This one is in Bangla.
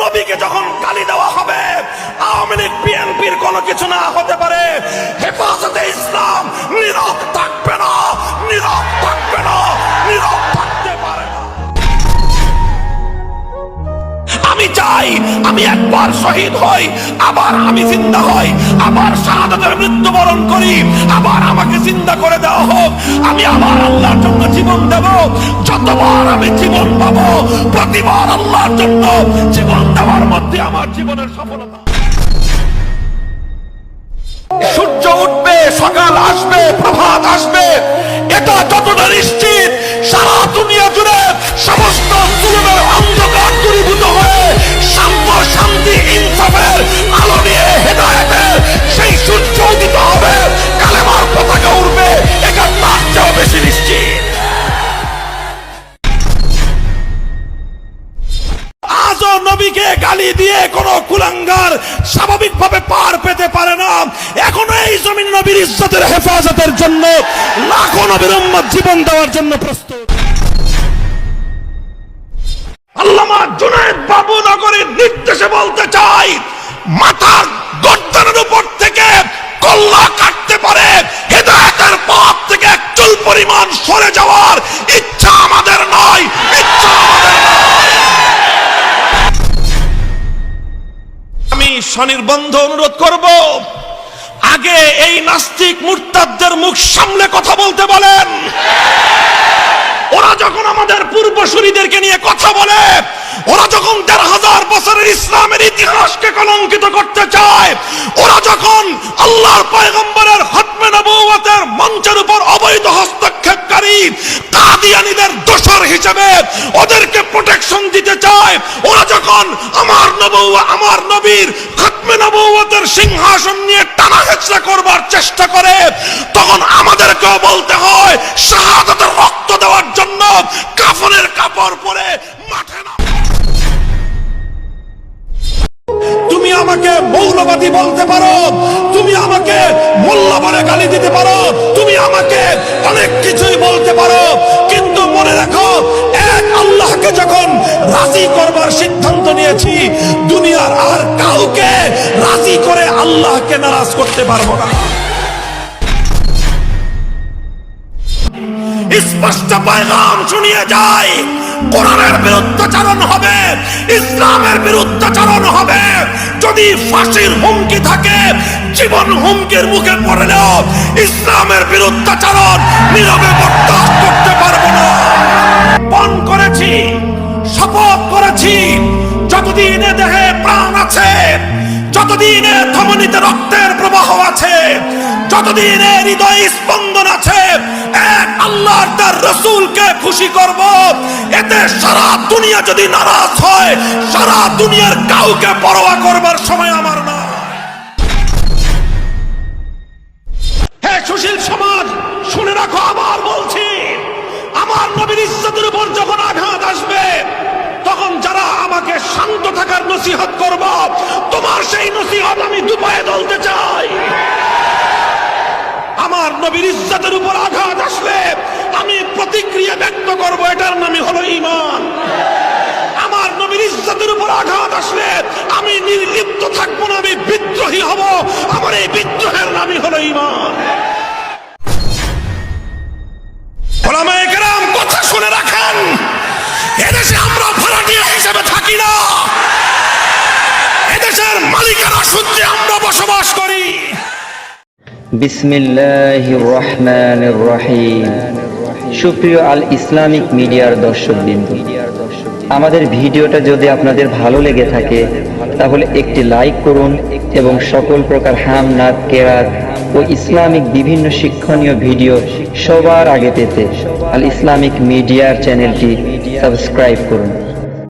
নবীকে যখন গালি দেওয়া হবে, আওয়ামী লীগ, বিএনপির কোনো কিছু না হতে পারে। হেফাজতে ইসলাম নীরব থাকবে না। আমি একবার শহীদ হই, আবার আমি জিন্দা হই, আবার শাহাদাতের মৃত্যুবরণ করি, আবার আমাকে জিন্দা করে দেওয়া হোক, আমি আবার আল্লাহর জন্য জীবন দেব, যতবার আমি জীবন পাবো, প্রতিবার আল্লাহর জন্য জীবন দেওয়ার মধ্যে আমার জীবনের সফলতা। সূর্য উঠবে, সকাল আসবে, প্রভাত আসবে, এটা যতটা নিশ্চিত, সারা গালি দিয়ে কোন কুলাঙ্গার স্বাভাবিকভাবে পার পেতে পারে না। এখনও এই জমিন নবীর ইজ্জতের হেফাজতের জন্য লাখো নবীর জীবন দেওয়ার জন্য প্রস্তুত। আল্লামা জুনায়েদ বাবু নগরীর নির্দেশে বলতে চাই গর্দানের উপর থেকে কল্লা কাটতে পারে হেদায়েতের পথ থেকে একচুল পরিমাণ সরে যাওয়ার স্বনির্বন্ধ অনুরোধ করব। আগে এই নাস্তিক মুরতাদদের মুখ সামলে কথা বলতে বলেন। ওরা যখন আমাদের পূর্বসূরীদেরকে নিয়ে কথা বলে, ওরা যখন দেড় হাজার বছরের ইসলামের ইতিহাসকে কলঙ্কিত করতে চায়, ওরা যখন আল্লাহর পয়গম্বরের হতমে নবুয়তের মঞ্চের উপর অবৈধ হস্তক্ষেপকারী কাদিয়ানীদের দোষর হিসেবে ওদেরকে প্রোটেকশন দিতে চায়। ওরা যখন আমার নবুয়া, আমার নবীর খতমে নবুয়তের সিংহাসন নিয়ে টানা হেচড়া করবার চেষ্টা করে, তখন আমাদেরকেও বলতে হয়, শাহাদাতের রক্ত দেওয়ার জন্য কাফনের কাপড় পরে মাঠে না তুমি আমাকে মৌলবাদী বলতে পারো, তুমি আমাকে মোল্লা গালি দিতে পারো। তুমি আমাকে অনেক কিছুই বলতে পারো। কিন্তু মনে রাখো, এক আল্লাহকে যখন রাজি করবার সিদ্ধান্ত নিয়েছি, দুনিয়ার আর কাউকে রাজি করে আল্লাহকে নারাজ করতে পারব না। স্পষ্ট পয়গাম শুনিয়ে যায় কোরআনের বিরুদ্ধাচারণ হবে, ইসলামের বিরুদ্ধাচারণ হবে। যদি ফাঁসির হুমকি থাকে, জীবন হুমকির মুখে পড়লেও ইসলামের বিরুদ্ধাচারণ নীরবে বরদাস্ত করতে পারব না। পণ করেছি, শপথ করেছি, যতদিন এ দেহে প্রাণ আছে, যতদিন এ ধমনীতে রক্তের প্রবাহ আছে, যতদিন এ হৃদয় স্পন্দন আছে, এক আল্লাহর তার রসুলকে খুশি করব এতে সারা দুনিয়া যদি নারাজ হয়, সারা দুনিয়ার কাউকে পরোয়া করবার সময় আমার না। হে সুশীল সমাজ, শুনে রাখো, আবার বলছি, আমার নবীর ইজ্জতের উপর যখন আঘাত আসবে, তখন যারা আমাকে শান্ত থাকার নসিহত করব, তোমার সেই নসিহত আমি দুপায়ে দলতে চাই। আমার নবীর ইজ্জতের উপর আঘাত আসলে আমি প্রতিক্রিয়া ব্যক্ত করব, এটার নামই হলো ঈমান। আমার নবীর ইজ্জতের উপর আঘাত আসলে আমি নির্লিপ্ত থাকব না, আমি বিদ্রোহী হব। আমার এই বিদ্রোহের নামই হলো কেরাম, কথা শুনে রাখেন, এদেশে আমরা ভাড়াটিয়া হিসেবে থাকি না। এদেশের মালিকেরা করি বিসমিল্লাহির রহমানির রহিম। সুপ্রিয় আল ইসলামিক মিডিয়ার দর্শকবৃন্দ, আমাদের ভিডিওটা যদি আপনাদের ভালো লেগে থাকে, তাহলে একটি লাইক করুন এবং সকল প্রকার হাম নাদ কেরাত ও ইসলামিক বিভিন্ন শিক্ষণীয় ভিডিও সবার আগে পেতে আল ইসলামিক মিডিয়ার চ্যানেলটি সাবস্ক্রাইব করুন।